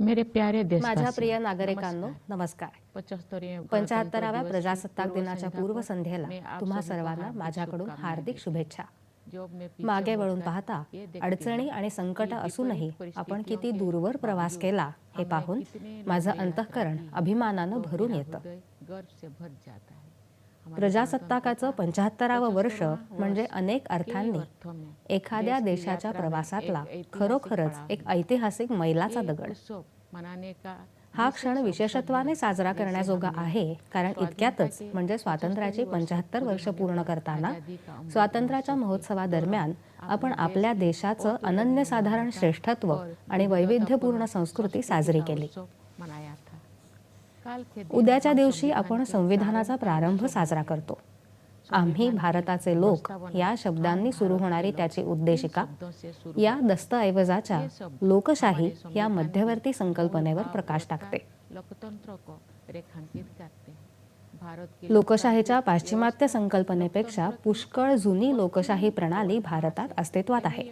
मेरे प्यारे माझ्या प्रिय नागरिकांनो नमस्कार. पंच्याहत्तराव्या प्रजासत्ताक दिनाच्या पूर्वसंध्येला तुम्हा सर्वांना माझ्याकडून हार्दिक शुभेच्छा. मागे वळून पाहता अडचणी आणि संकट असूनही आपण किती दूरवर प्रवास केला हे पाहून माझं अंतःकरण अभिमानानं भरून येतं. प्रजासत्ताकाचं पंच्याहत्तरावं वर्ष म्हणजे अनेक अर्थांनी एखाद्या देशाच्या प्रवासातला खरोखरच एक ऐतिहासिक मैलाचा दगड. हा क्षण विशेषत्वाने साजरा करण्याजोगा आहे कारण इतक्यातच म्हणजे स्वातंत्र्याची पंच्याहत्तर वर्ष पूर्ण करताना स्वातंत्र्याच्या महोत्सवादरम्यान आपण आपल्या देशाचं अनन्यसाधारण श्रेष्ठत्व आणि वैविध्यपूर्ण संस्कृती साजरी केली. उद्याच्या दिवशी आपण संविधानाचा प्रारंभ साजरा करतो. आम्ही भारताचे लोक या शब्दांनी सुरू होणारी त्याची उद्देशिका या दस्तऐवजाच्या लोकशाही या मध्यवर्ती संकल्पनेवर प्रकाश टाकते. लोकशाहीच्या पाश्चिमात्य संकल्पनेपेक्षा पुष्कळ जुनी लोकशाही प्रणाली भारतात अस्तित्वात आहे.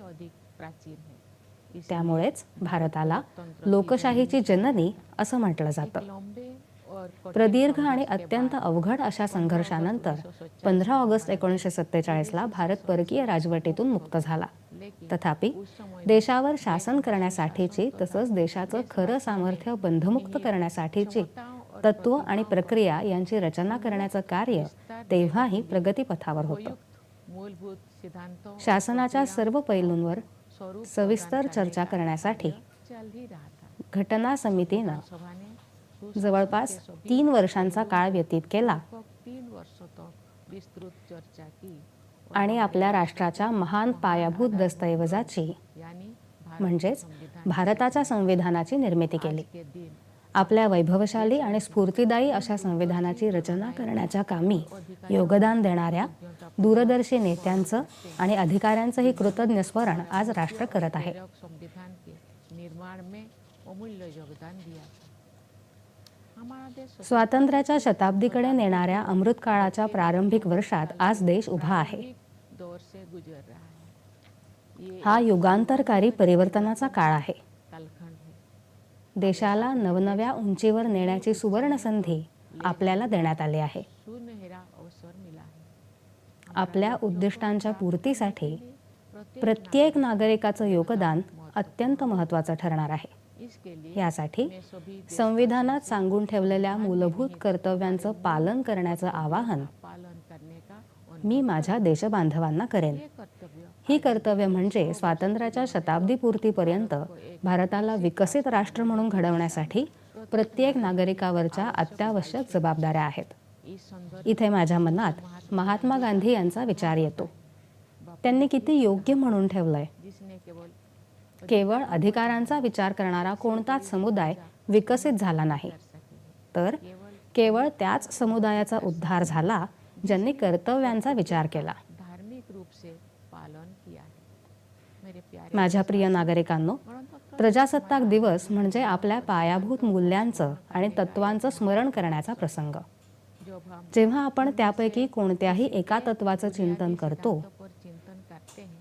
त्यामुळेच भारताला लोकशाहीची जननी असं म्हटलं जातं. प्रदीर्घ आणि अत्यंत अवघड अशा संघर्षानंतर पंधरा ऑगस्ट एकोणीसशे सत्तेचाळीसला भारत परकीय राजवटीतून मुक्त झाला. तथापि देशावर शासन करण्यासाठीची तसंच देशाचं खरं सामर्थ्य बंधमुक्त करण्यासाठीची तत्व आणि प्रक्रिया यांची रचना करण्याचं कार्य तेव्हाही प्रगतीपथावर होतं. शासनाच्या सर्व पैलूंवर सविस्तर चर्चा करण्यासाठी घटना समितीनं जवळपास तीन वर्षांचा काळ व्यतीत केला. आणि आपल्या राष्ट्राच्या महान पायाभूत दस्तऐवजाची म्हणजेच भारताच्या संविधानाची निर्मिती केली. आपल्या वैभवशाली आणि स्फूर्तिदायी अशा संविधानाची रचना करण्याच्या कामी योगदान देणाऱ्या दूरदर्शी नेत्यांचं आणि अधिकाऱ्यांचंही कृतज्ञ स्मरण आज राष्ट्र करत आहे. स्वातंत्र्याच्या शताब्दीकडे नेणाऱ्या अमृतकाळाच्या प्रारंभिक वर्षात आज देश उभा आहे. हा युगांतरकारी परिवर्तनाचा काळ आहे. देशाला नवनव्या उंचीवर नेण्याची सुवर्ण संधी आपल्याला देण्यात आली आहे. आपल्या उद्दिष्टांच्या पूर्तीसाठी प्रत्येक नागरिकाचं योगदान अत्यंत महत्त्वाचं ठरणार आहे. यासाठी संविधानात सांगून ठेवलेल्या मूलभूत कर्तव्यांचं पालन करण्याचं आवाहन मी माझ्या देशबांधवांना करेन. ही कर्तव्य म्हणजे स्वातंत्र्याच्या शताब्दीपूर्तीपर्यंत भारताला विकसित राष्ट्र म्हणून घडवण्यासाठी प्रत्येक नागरिकावरच्या अत्यावश्यक जबाबदाऱ्या आहेत. इथे माझ्या मनात महात्मा गांधी यांचा विचार येतो. त्यांनी किती योग्य म्हणून ठेवलंय. केवळ अधिकारांचा विचार करणारा कोणताच समुदाय विकसित झाला नाही. तर केवळ त्याच समुदायाचा उद्धार झाला ज्यांनी कर्तव्यांचा विचार केला. माझ्या प्रिय नागरिकांनो प्रजासत्ताक दिवस म्हणजे आपल्या पायाभूत मूल्यांचं आणि तत्वांचं स्मरण करण्याचा प्रसंग. जेव्हा आपण त्यापैकी कोणत्याही एका तत्वाचं चिंतन करतो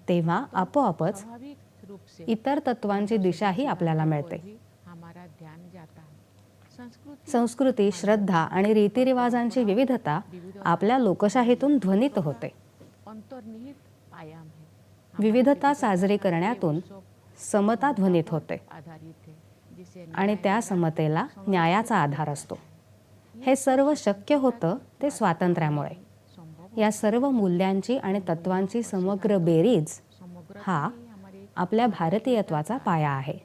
तेव्हा आपोआपच इतर तत्वांची दिशाही आपल्याला मिळते. संस्कृती श्रद्धा आणि रीतिरिवाजांची विविधता आपल्या लोकशाहीतून ध्वनित होते. विविधता साजरी करण्यातून समता ध्वनित होते. आणि त्या समतेला न्यायाचा आधार असतो. हे सर्व शक्य होतं ते स्वातंत्र्यामुळे. या सर्व मूल्यांची आणि तत्वांची समग्र बेरीज हा आपल्या भारतीयत्वाचा पाया आहे.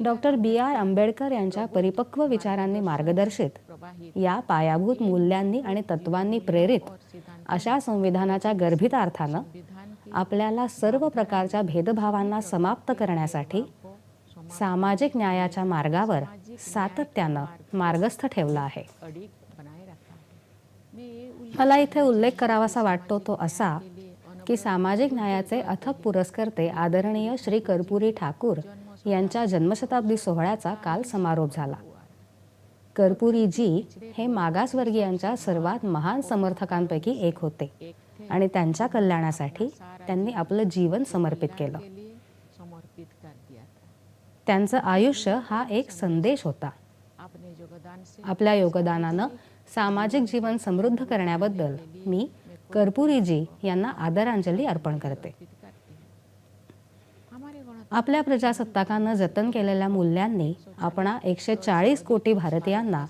डॉक्टर बी आर आंबेडकर यांच्या परिपक्व विचारांनी मार्गदर्शित या पायाभूत मूल्यांनी आणि तत्वांनी प्रेरित अशा संविधानाच्या गर्भितार्थानं आपल्याला सर्व प्रकारच्या भेदभावांना समाप्त करण्यासाठी सामाजिक न्यायाच्या मार्गावर सातत्यानं मार्गस्थ ठेवलं आहे. मला इथे उल्लेख करावासा वाटतो तो असा की सामाजिक न्यायाचे अथक पुरस्कर्ते आदरणीय श्री कर्पुरी ठाकूर यांच्या जन्मशताब्दी सोहळ्याचा काल समारोप झाला. कर्पुरीजी हे मागासवर्गीयांच्या सर्वात महान समर्थकांपैकी एक होते आणि त्यांच्या कल्याणासाठी त्यांनी आपलं जीवन समर्पित केलं. त्यांचं आयुष्य हा एक संदेश होता. आपल्या योगदानानं सामाजिक जीवन समृद्ध करण्याबद्दल मी कर्पुरीजी यांना आदरांजली अर्पण करते. आपल्या प्रजासत्ताकानं जतन केलेल्या मूल्यांनी आपणा एकशे चाळीस कोटी भारतीयांना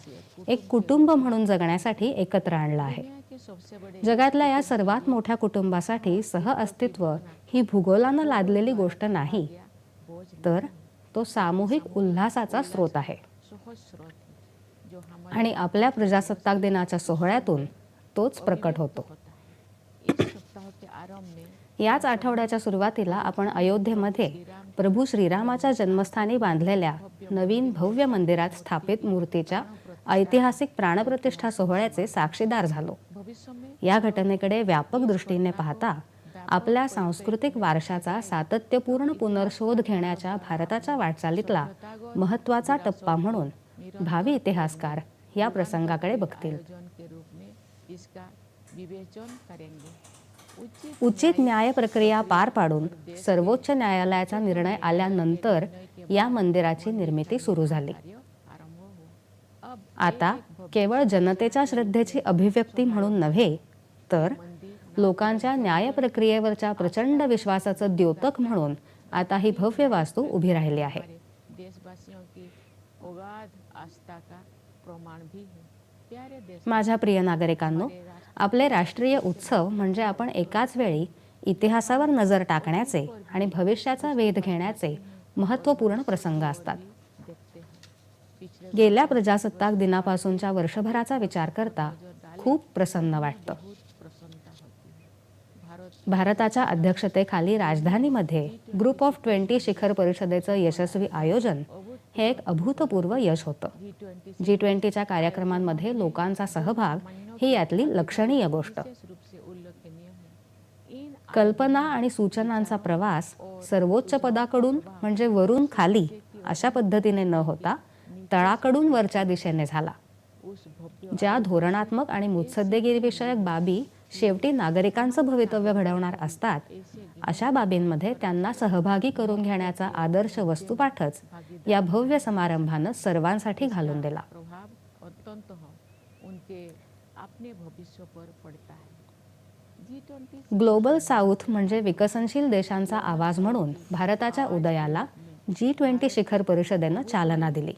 एक कुटुंब म्हणून जगण्यासाठी एकत्र आणलं आहे. जगातल्या या सर्वात मोठ्या कुटुंबासाठी सह अस्तित्व ही भूगोलानं लादलेली गोष्ट नाही तर तो सामूहिक उल्हासाचा स्रोत आहे. आणि आपल्या प्रजासत्ताक दिनाच्या सोहळ्यातून तोच प्रकट होतो. याच आठवड्याच्या सुरुवातीला आपण अयोध्येमध्ये प्रभू श्रीरामाच्या जन्मस्थानी बांधलेल्या नवीन भव्य मंदिरात स्थापित मूर्तीच्या ऐतिहासिक प्राणप्रतिष्ठा सोहळ्याचे साक्षीदार झालो. या घटनेकडे व्यापक दृष्टीने पाहता आपल्या सांस्कृतिक वारशाचा सातत्यपूर्ण पुनर्शोध घेण्याच्या भारताच्या वाटचालीतला महत्त्वाचा टप्पा म्हणून भावी इतिहासकार या प्रसंगाकडे बघतील. उचित न्याय प्रक्रिया पार पाडून सर्वोच्च न्यायालयाचा निर्णय आल्यानंतर या मंदिराची निर्मिती सुरू झाली. आता केवळ जनतेच्या श्रद्धेची अभिव्यक्ती म्हणून नव्हे तर लोकांच्या न्याय प्रक्रियेवरच्या प्रचंड विश्वासाचं द्योतक म्हणून आता ही भव्य वास्तू उभी राहिली आहे. माझ्या प्रिय नागरिकांनो आपले राष्ट्रीय उत्सव म्हणजे आपण एकाच वेळी इतिहासावर नजर टाकण्याचे आणि भविष्याचा वेध घेण्याचे महत्त्वपूर्ण प्रसंग असतात. गेल्या प्रजासत्ताक दिनापासूनच्या वर्षभराचा विचार करता खूप प्रसन्न वाटतं. भारताच्या अध्यक्षतेखाली राजधानीमध्ये ग्रुप ऑफ ट्वेंटी शिखर परिषदेचं यशस्वी आयोजन हे एक अभूतपूर्व यश होतं. जी ट्वेंटीच्या कार्यक्रमांमध्ये लोकांचा सहभाग ही यातली लक्षणीय गोष्ट. कल्पना आणि सूचनांचा प्रवास सर्वोच्च पदाकडून म्हणजे वरून खाली अशा पद्धतीने न होता तळाकडून वरच्या दिशेने झाला. ज्या धोरणात्मक आणि मुत्सद्देगिरीविषयक बाबी शेवटी नागरिकांचं भवितव्य घडवणार असतात. अशा बाबींमध्ये त्यांना सहभागी करून घेण्याचा आदर्श वस्तुपाठच या भव्य समारंभानं सर्वांसाठी घालून दिला. ग्लोबल साऊथ म्हणजे विकसनशील देशांचा आवाज म्हणून भारताच्या उदयाला जी ट्वेंटी शिखर परिषदेनं चालना दिली.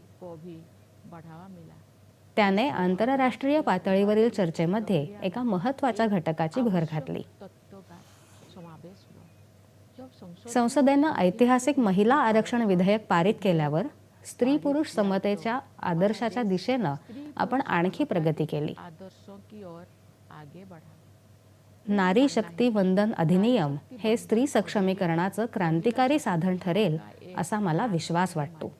त्याने आंतरराष्ट्रीय पातळीवरील चर्चेमध्ये एका महत्त्वाच्या घटकाची भर घातली. संसदेनं ऐतिहासिक महिला आरक्षण विधेयक पारित केल्यावर स्त्री पुरुष समतेच्या आदर्शाच्या दिशेनं आपण आणखी प्रगती केली. नारी शक्ती वंदन अधिनियम हे स्त्री सक्षमीकरणाचं क्रांतिकारी साधन ठरेल असा मला विश्वास वाटतो.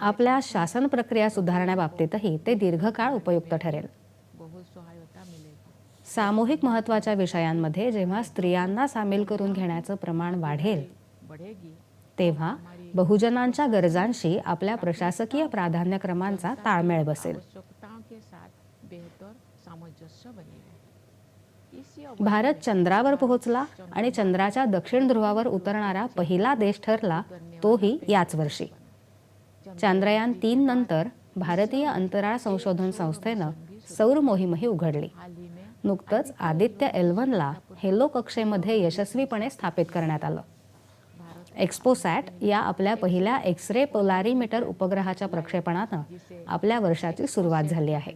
आपल्या शासन प्रक्रिया सुधारण्याबाबतीतही ते दीर्घकाळ उपयुक्त ठरेल. सामूहिक महत्त्वाच्या विषयांमध्ये जेव्हा स्त्रियांना सामील करून घेण्याचं प्रमाण वाढेल तेव्हा बहुजनांच्या गरजांशी आपल्या प्रशासकीय प्राधान्यक्रमांचा ताळमेळ बसेल. भारत चंद्रावर पोहोचला आणि चंद्राच्या दक्षिण ध्रुवावर उतरणारा पहिला देश ठरला तोही याच वर्षी. चांद्रयान तीन नंतर भारतीय अंतराळ संशोधन संस्थेनं सौर मोहीमही उघडली. नुकतंच आदित्य एल्वनला हेलो कक्षेमध्ये यशस्वीपणे स्थापित करण्यात आलं. एक्स्पोसॅट या आपल्या पहिल्या एक्स रे पोलारीमीटर उपग्रहाच्या प्रक्षेपणानं आपल्या वर्षाची सुरुवात झाली आहे.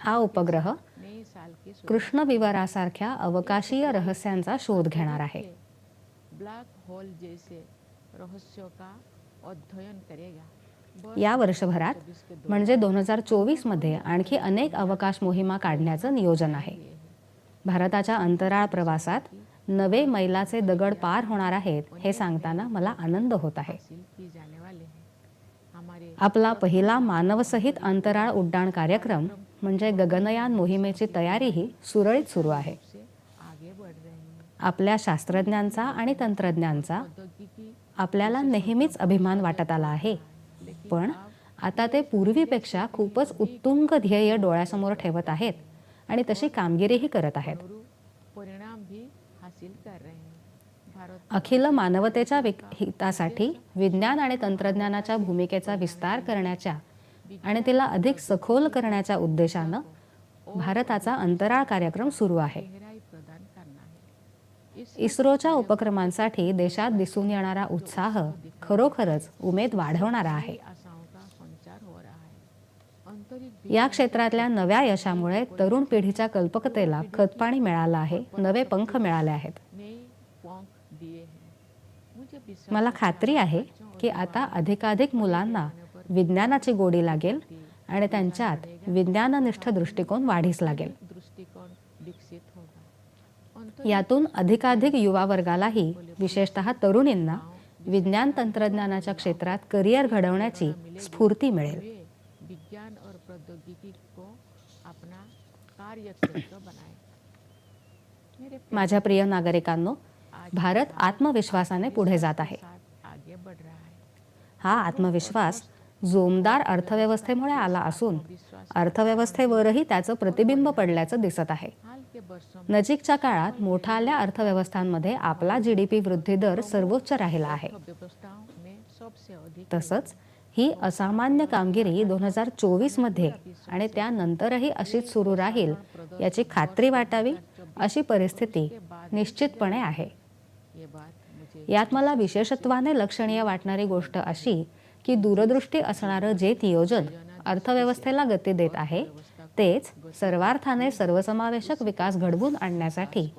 हा उपग्रह कृष्ण विवरासारख्या अवकाशीय रहस्यांचा शोध घेणार आहे. ब्लॅक होल जैसे रहस्यों का या वर्षभरात म्हणजे दोन हजार चोवीसमध्ये आणखी अनेक अवकाश मोहिमा काढण्याचं नियोजन आहे. भारताच्या अंतराळ प्रवासात नवे मैलाचे दगड पार होणार आहेत हे सांगताना मला आनंद होत आहे. आपला पहिला मानवसहित अंतराळ उड्डाण कार्यक्रम म्हणजे गगनयान मोहिमेची तयारीही सुरळीत सुरू आहे. आपल्या शास्त्रज्ञांचा आणि तंत्रज्ञांचा आपल्याला नेहमीच अभिमान वाटत आला आहे. पण आता ते पूर्वीपेक्षा खूपच उत्तुंग ध्येय डोळ्यासमोर ठेवत आहेत आणि तशी कामगिरीही करत आहेत. परिणाम अखिल मानवतेच्या हितासाठी विज्ञान आणि तंत्रज्ञानाच्या भूमिकेचा विस्तार करण्याच्या आणि तिला अधिक सखोल करण्याच्या उद्देशानं भारताचा अंतराळ कार्यक्रम सुरू आहे गहराई प्रदान करना है इस इस्रोच्या उपक्रमांसाठी देशात दिसून येणारा उत्साह खरोखरच उमेद वाढवणारा आहे. या क्षेत्रातल्या नव्या यशामुळे तरुण पिढीच्या कल्पकतेला खतपाणी मिळालं आहे नवे पंख मिळाले आहेत. मला खात्री आहे की आता अधिकाधिक मुलांना विज्ञानाची गोडी लागेल आणि त्यांच्यात विज्ञाननिष्ठ दृष्टिकोन वाढीस लागेल दृष्टिकोन विकसित होगा अंतर यातून अधिकाधिक युवा वर्गालाही विशेषतः तरुणींना विज्ञान तंत्रज्ञानाच्या क्षेत्रात करिअर घडवण्याची स्फूर्ती मिळेल. विज्ञान और प्रौद्योगिकी को अपना कार्यक्षेत्र बनाए माझ्या प्रिय नागरिकांनो भारत आत्मविश्वासाने पुढे जात आहे. हा आत्मविश्वास जोमदार अर्थव्यवस्थेमुळे आला असून अर्थव्यवस्थेवरही त्याचं प्रतिबिंब पडल्याचं दिसत आहे. नजीकच्या काळात मोठाल्या अर्थव्यवस्थांमध्ये आपला जी डी पी वृद्धी दर सर्वोच्च राहिला आहे. तसंच ही असामान्य कामगिरी दोन हजार चोवीसमध्ये आणि त्यानंतरही अशीच सुरू राहील याची खात्री वाटावी अशी परिस्थिती निश्चितपणे आहे. यात मला विशेषत्वाने लक्षणीय वाटणारी गोष्ट अशी की दूरदृष्टी असणारं जे नियोजन अर्थव्यवस्थेला गती देत आहे तेच सर्वार्थाने सर्वसमावेशक विकास घडवून आणण्यासाठी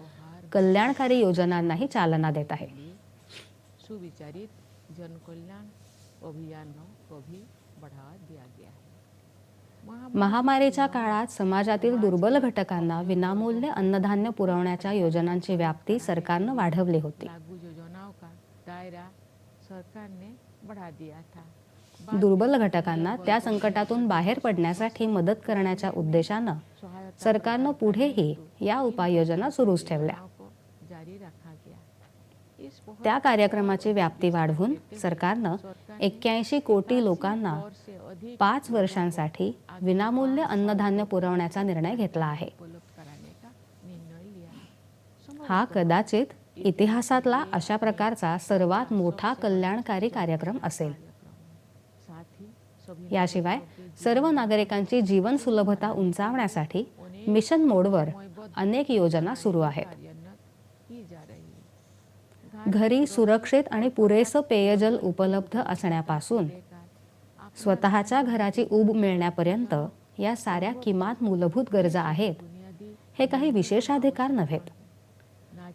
कल्याणकारी योजनांनाही चालना देत आहे. सुविचारित जन कल्याण अभियानों दिया गया है. महामारीच्या काळात समाजातील दुर्बल घटकांना विनामूल्य अन्नधान्य पुरवण्याच्या योजनांची व्याप्ती सरकारनं वाढवली होती. लागू योजनाओं का दायरा सरकार ने बढ़ा दिया था. दुर्बल घटकांना त्या संकटातून बाहेर पडण्यासाठी मदत करण्याच्या उद्देशानं सरकारनं पुढेही या उपाययोजना सुरूच ठेवल्या. त्या कार्यक्रमाची व्याप्ती वाढवून सरकारनं एक्क्याऐंशी कोटी लोकांना पाच वर्षांसाठी विनामूल्य अन्नधान्य पुरवण्याचा निर्णय घेतला आहे. हा कदाचित इतिहासातला अशा प्रकारचा सर्वात मोठा कल्याणकारी कार्यक्रम असेल. याशिवाय सर्व नागरिकांची जीवन सुलभता उंचावण्यासाठी मिशन मोडवर अनेक योजना सुरू आहेत. घरी सुरक्षित आणि पुरेसं पेयजल उपलब्ध असण्यापासून स्वतःच्या घराची ऊब मिळण्यापर्यंत या साऱ्या किमान मूलभूत गरजा आहेत हे काही विशेषाधिकार नव्हेत.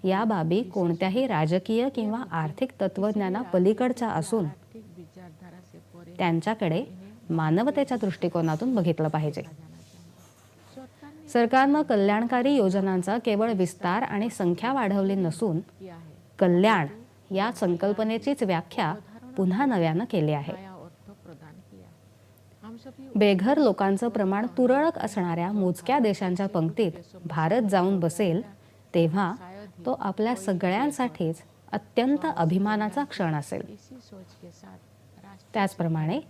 या बाबी कोणत्याही राजकीय किंवा आर्थिक तत्वज्ञाना पलीकडच्या असून आर्थिक विचारधारा से परे त्यांच्याकडे मानवतेच्या दृष्टिकोनातून बघितलं पाहिजे. सरकारनं कल्याणकारी योजनांचा केवळ विस्तार आणि संख्या वाढवली नसून कल्याण या संकल्पनेचीच व्याख्या पुन्हा नव्यानं केली आहे. बेघर लोकांचं प्रमाण तुरळक असणाऱ्या मोजक्या देशांच्या पंक्तीत भारत जाऊन बसेल तेव्हा तो आपल्या सगळ्यांसाठीच अत्यंत अभिमानाचा क्षण असेल इसी सोच के साथ राष्ट्र त्याचप्रमाणे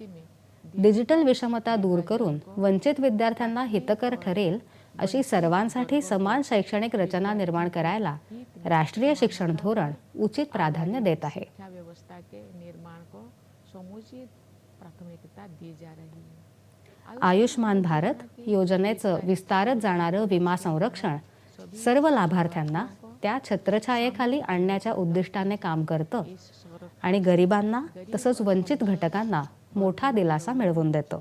डिजिटल विषमता दूर करून वंचित विद्यार्थ्यांना हितकर ठरेल अशी सर्वांसाठी समान शैक्षणिक रचना निर्माण करायला राष्ट्रीय शिक्षण धोरण उचित प्राधान्य देत आहे. है. आयुष्मान भारत योजनेचं विस्तारत जाणारं विमा संरक्षण सर्व लाभार्थ्यांना त्या छत्रछायेखाली आणण्याच्या उद्दिष्टाने काम करतं आणि गरिबांना तसंच वंचित घटकांना मोठा दिलासा मिळवून देतं.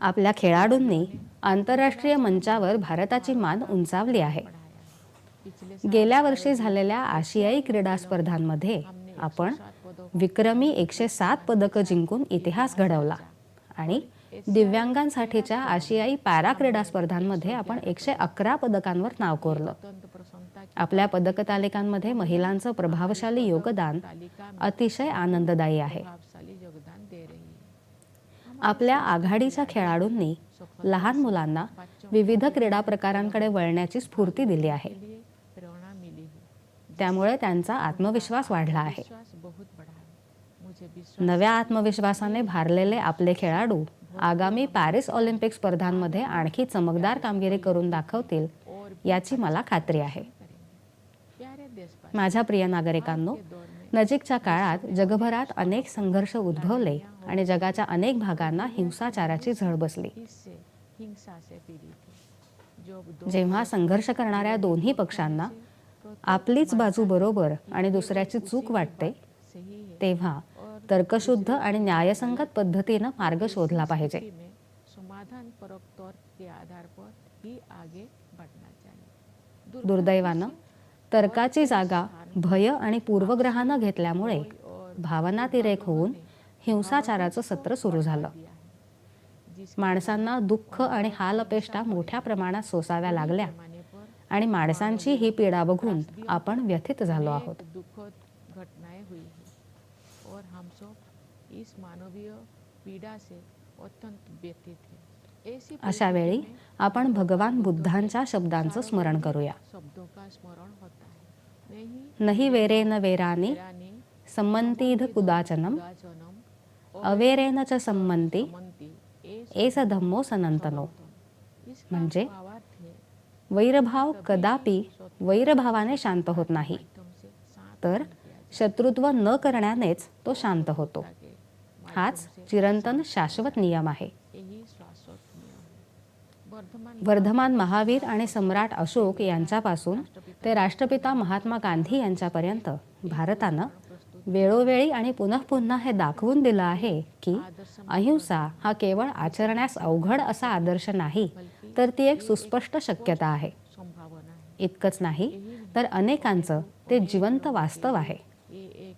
आपल्या खेळाडूंनी आंतरराष्ट्रीय मंचावर भारताची मान उंचावली आहे. गेल्या वर्षी झालेल्या आशियाई क्रीडा स्पर्धांमध्ये आपण विक्रमी एकशे सात पदकं जिंकून इतिहास घडवला. आणि दिव्यांगांसाठीच्या आशियाई पॅरा क्रीडा स्पर्धांमध्ये आपण एकशे अकरा पदकांवर नाव कोरलं. आपल्या पदकतालिकांमध्ये महिलांचं प्रभावशाली योगदान अतिशय आनंददायी आहे. आपल्या आघाडीच्या खेळाडूंनी लहान मुलांना विविध क्रीडा प्रकारांकडे वळण्याची स्फूर्ती दिली आहे. त्यामुळे त्यांचा आत्मविश्वास वाढला आहे. नव्या आत्मविश्वासाने भारलेले आपले खेळाडू आगामी पॅरिस ऑलिम्पिक स्पर्धांमध्ये आणखी चमकदार कामगिरी करून दाखवतील याची मला खात्री आहे. माझ्या प्रिय नागरिकांनो नजीकच्या काळात जगभरात अनेक संघर्ष उद्भवले आणि जगाच्या अनेक भागांना हिंसाचाराची झळ बसली. जेव्हा संघर्ष करणाऱ्या दोन्ही पक्षांना आपलीच बाजू बरोबर आणि दुसऱ्याची चूक वाटते तेव्हा तर्कशुद्ध आणि न्यायसंगत पद्धतीनं मार्ग शोधला पाहिजे. दुर्दैवानं तर्काची जागा भय आणि पूर्वग्रहानं घेतल्यामुळे भावनातिरेक होऊन हिंसाचाराचं सत्र सुरू झालं. माणसांना दुःख आणि हालअपेष्टा मोठ्या प्रमाणात सोसाव्या लागल्या आणि माणसांची ही पीडा बघून आपण व्यथित झालो आहोत. मानवीय अशा वेळी आपण भगवान बुद्धांच्या शब्दांचं स्मरण करूया. स्मरण नहीं नही वेरेन वेरानी संमंतीध कुदाचनम अवेरेन च संमंती एस धम्मो सनंतनो म्हणजे वैरभाव कदापि वैरभावाने शांत होत नाही. तर शत्रुत्व न करण्यानेच तो शांत होतो. हाच चिरंतन शाश्वत नियम आहे यही शाश्वत नियम है वर्धमान महावीर आणि सम्राट अशोक यांच्यापासून ते राष्ट्रपिता महात्मा गांधी यांच्यापर्यंत भारतानं वेळोवेळी आणि पुनः पुन्हा हे दाखवून दिलं आहे की अहिंसा हा केवळ आचरण्यास अवघड असा आदर्श नाही तर ती एक सुस्पष्ट शक्यता आहे. इतकंच नाही तर अनेकांचं ते जिवंत वास्तव आहे. है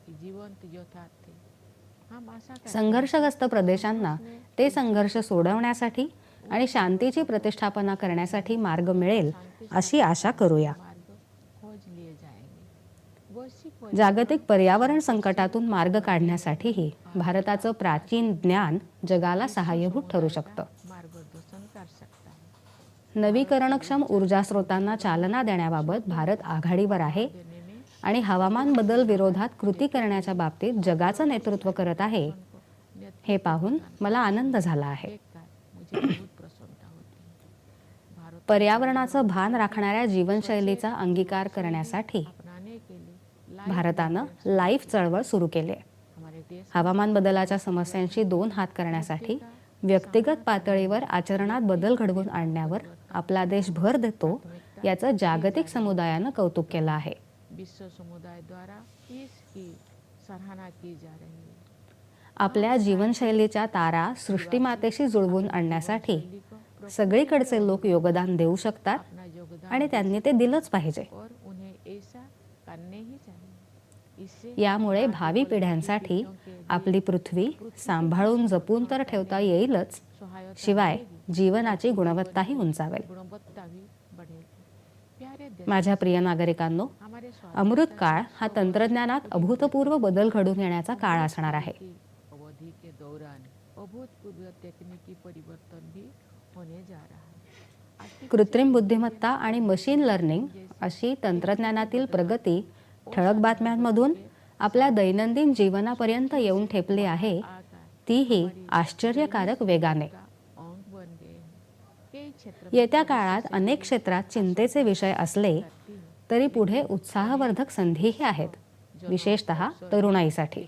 संघर्षग्रस्त प्रदेशांना ते संघर्ष सोडवण्यासाठी आणि शांतीची प्रतिष्ठापना करण्यासाठी मार्ग मिळेल अशी आशा करूया. जागतिक पर्यावरण संकटातून मार्ग काढण्यासाठीही भारताचं प्राचीन ज्ञान जगाला सहाय्यभूत ठरू शकतं. नवीकरणक्षम ऊर्जा स्रोतांना चालना देण्याबाबत भारत आघाडीवर आहे आणि हवामान बदल विरोधात कृती करण्याच्या बाबतीत जगाचं नेतृत्व करत आहे. हे पाहून मला आनंद झाला आहे देखकर मुझे बहुत प्रसन्नता होती है भारत पर्यावरणाचं भान राखणाऱ्या जीवनशैलीचा अंगीकार करण्यासाठी भारतानं लाईफ चळवळ सुरू केली आहे. हवामान बदलाच्या समस्यांशी दोन हात करण्यासाठी व्यक्तिगत पातळीवर आचरणात बदल घडवून आणण्यावर आपला देश भर देतो याचं जागतिक समुदायानं कौतुक केलं आहे. विश्व समुदाय द्वारा इसकी सराहना की जा रही आपल्या जीवनशैलीच्या तारा सृष्टीमातेशी जुळवून आणण्यासाठी सगळीकडचे लोक योगदान देऊ शकतात आणि त्यांनी ते दिलंच पाहिजे. यामुळे भावी पिढ्यांसाठी आपली पृथ्वी सांभाळून जपून तर ठेवता येईलच शिवाय जीवनाची गुणवत्ताही उंचावेल. गुणवत्ता माझ्या प्रिय नागरिकांनो अमृत काळ हा तंत्रज्ञानात अभूतपूर्व बदल घडून येण्याचा काळ असणार आहे. कृत्रिम बुद्धिमत्ता आणि मशीन लर्निंग अशी तंत्रज्ञानातील प्रगती ठळक बातम्यांमधून आपल्या दैनंदिन जीवनापर्यंत येऊन ठेपली आहे तीही आश्चर्यकारक वेगाने. येत्या काळात अनेक क्षेत्रात चिंतेचे विषय असले तरी पुढे उत्साहवर्धक संधीही आहेत विशेषतः तरुणाईसाठी.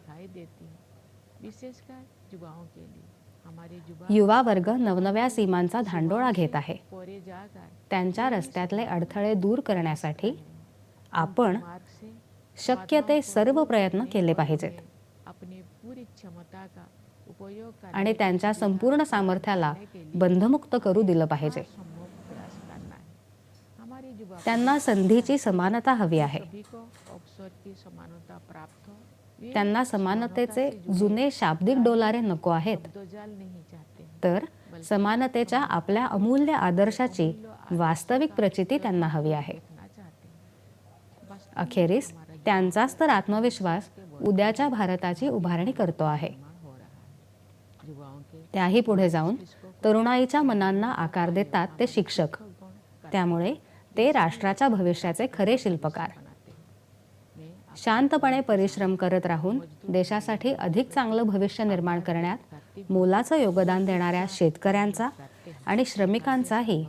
युवा वर्ग नवनव्या सीमांचा धांडोळा घेत आहे. त्यांच्या रस्त्यातले अडथळे दूर करण्यासाठी आपण शक्य ते सर्व प्रयत्न केले पाहिजेत. आणि त्यांच्या संपूर्ण सामर्थ्याला बंधमुक्त करू दिलं पाहिजे. त्यांना संधीची समानता हवी आहे. त्यांना समानतेचे जुने शाब्दिक डोलारे नको आहेत. तर समानतेच्या आपल्या अमूल्य आदर्शाची वास्तविक प्रचिती त्यांना हवी आहे. अखेरीस त्यांचाच तर आत्मविश्वास उद्याच्या भारताची उभारणी करतो आहे. त्याही पुढे जाऊन तरुणाईच्या मनांना आकार देतात ते शिक्षक. त्यामुळे ते राष्ट्राच्या भविष्याचे खरे शिल्पकार. शांतपणे परिश्रम करत राहून देशासाठी अधिक चांगलं भविष्य निर्माण करण्यात मोलाचं योगदान देणाऱ्या शेतकऱ्यांचा आणि श्रमिकांचाही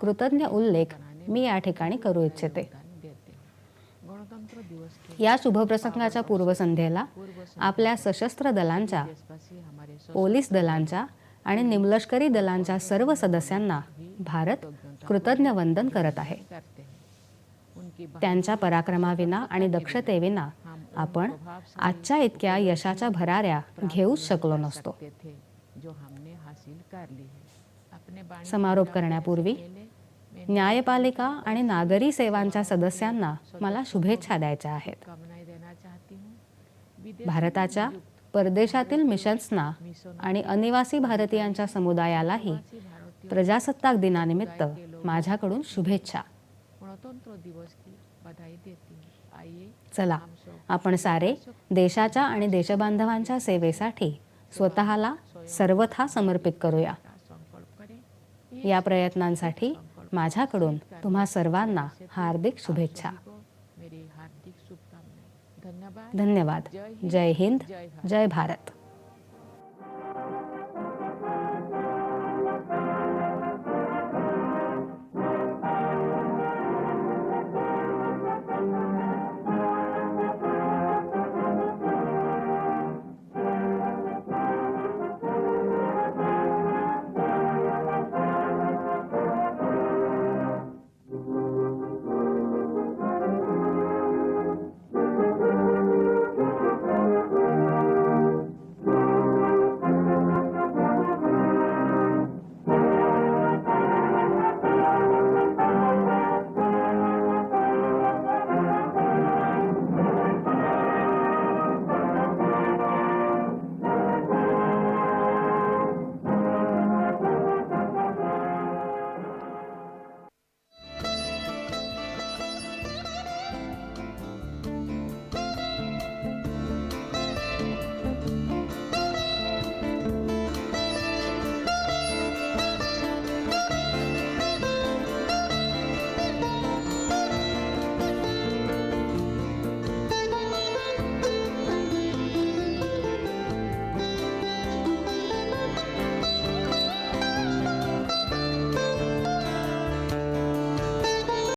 कृतज्ञ उल्लेख मी या ठिकाणी करू इच्छिते. या शुभप्रसंगाच्या पूर्वसंध्येला आपल्या सशस्त्र दलांच्या पोलीस दलांच्या आणि निमलष्करी दलांच्या सर्व सदस्यांना भारत कृतज्ञ वंदन करत आहे. त्यांच्या पराक्रमाविना आणि दक्षतेविना आपण आजच्या इतक्या यशाच्या भराऱ्या घेऊच शकलो नसतो. समारोप करण्यापूर्वी न्यायपालिका आणि नागरी सेवांच्या सदस्यांना मला शुभेच्छा द्यायच्या आहेत. भारताच्या परदेशातील मिशन्सना आणि अनिवासी भारतीयांच्या समुदायालाही प्रजासत्ताक दिनानिमित्त माझ्याकडून शुभेच्छा. चला आपण सारे देशाच्या आणि देशबांधवांच्या सेवेसाठी स्वतःला सर्वथा समर्पित करूया. या प्रयत्नांसाठी माझ्याकडून तुम्हा सर्वांना हार्दिक शुभेच्छा. धन्यवाद. जय हिंद. जय भारत.